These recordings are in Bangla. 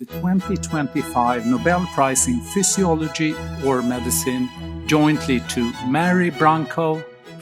the 2025 Nobel Prize in Physiology or Medicine jointly to Mary Branco,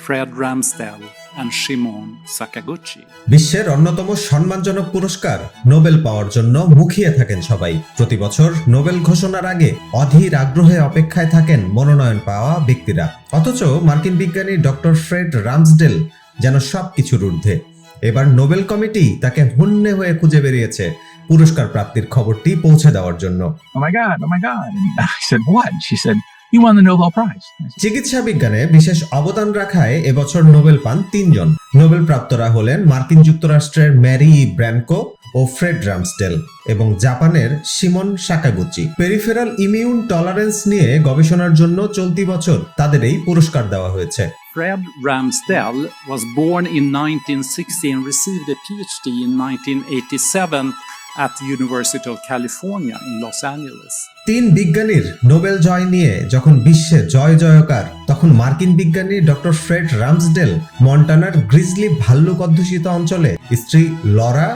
Fred Ramsdell, and Shimon Sakaguchi. বিশ্বের অন্যতম সম্মানজনক পুরস্কার নোবেল পাওয়ার জন্য মুখিয়ে থাকেন সবাই। প্রতি বছর নোবেল ঘোষণার আগে অধীর আগ্রহে অপেক্ষায় থাকেন মনোনয়ন পাওয়া ব্যক্তিরা। অথচ মার্কিন বিজ্ঞানী ডক্টর ফ্রেড রামসডেল যেন সবকিছুর ঊর্ধ্বে। এবার নোবেল কমিটি তাকে হুন্নে হয়ে খুঁজে বেরিয়েছে। পুরস্কার প্রাপ্তির খবরটি পৌঁছে দেওয়ার জন্য oh my God, oh my God. And I said, what? She said, you won the Nobel Prize. I said, চিকিৎসা বিজ্ঞানে বিশেষ অবদান রাখায় এবছর নোবেল পান তিনজন নোবেল প্রাপ্তরা হলেন মার্কিন যুক্তরাষ্ট্রের ম্যারি ব্র্যানকো ও ফ্রেড রামস্টেল এবং জাপানের Shimon Sakaguchi peripheral immune tolerance নিয়ে গবেষণার জন্য চলতি বছর তাদের এই পুরস্কার দেওয়া হয়েছে Fred Ramsdell was born in 1960 and received a PhD in 1987 at the University of California in Los Angeles. তিন বিজ্ঞানীর নোবেল জয় নিয়ে যখন বিশ্বে জয় জয়কার, তখন মার্কিন বিজ্ঞানী ডক্টর ফ্রেড রামসডেল মন্টানার গ্রিজলি ভাল্লুক অধ্যুষিত অঞ্চলে স্ত্রী লরা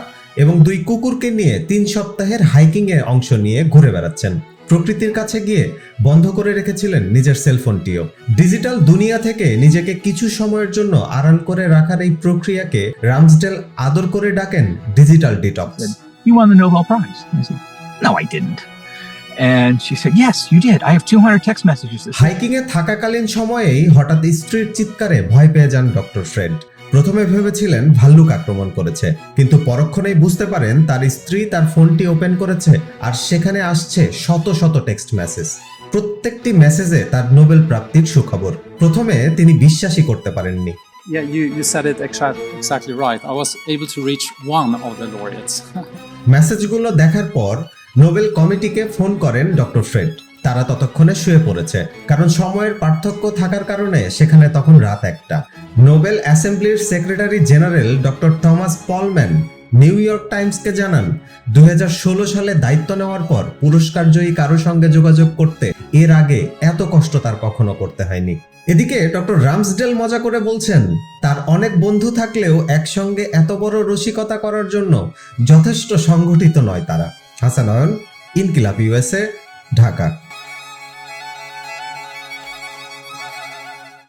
এবং দুই কুকুরকে নিয়ে তিন সপ্তাহের হাইকিং এ অংশ নিয়ে ঘুরে বেড়াচ্ছেন। প্রকৃতির কাছে গিয়ে বন্ধ করে রেখেছিলেন নিজের সেলফোনটিও। ডিজিটাল দুনিয়া থেকে নিজেকে কিছু সময়ের জন্য আড়াল করে রাখার এই প্রক্রিয়াকে রামসডেল আদর করে ডাকেন digital detox. You won the Nobel Prize. And I said, no, I didn't. And she said, yes, you did. I have 200 text messages. say hiking এ থাকাকালীন সময়েই হঠাৎ স্ত্রীর চিৎকারে ভয় পেয়ে যান ডক্টর ফ্রেড প্রথমে ভেবেছিলেন ভাল্লুক আক্রমণ করেছে কিন্তু পরক্ষণেই বুঝতে পারেন তার স্ত্রী তার ফোনটি ওপেন করেছে আর সেখানে আসছে শত শত টেক্সট মেসেজ প্রত্যেকটি মেসেজে তার নোবেল প্রাপ্তির সুখবর প্রথমে তিনি বিশ্বাসই করতে পারেননি Yeah, you, you said it exa- exactly right. I was able to reach one of the laureates. মেসেজগুলো দেখার পর নোবেল কমিটিকে ফোন করেন ডক্টর ফ্রেড। তারা ততক্ষণে শুয়ে পড়েছে, কারণ সময়ের পার্থক্য থাকার কারণে সেখানে তখন রাত একটা। Nobel অ্যাসেম্বলির secretary general doctor Thomas Perlmann New York টাইমসকে জানান দু হাজার ষোলো সালে দায়িত্ব নেওয়ার পর পুরস্কার জয়ী কারও সঙ্গে যোগাযোগ করতে এর আগে এত কষ্ট তার কখনো করতে হয়নি। এদিকে ডক্টর রামসডেল মজা করে বলছেন, তার অনেক বন্ধু থাকলেও একসঙ্গে এত বড় রসিকতা করার জন্য যথেষ্ট সংগঠিত নয় তারা। হাসানয়ন ইনকিলাব ইউএসএ ঢাকা।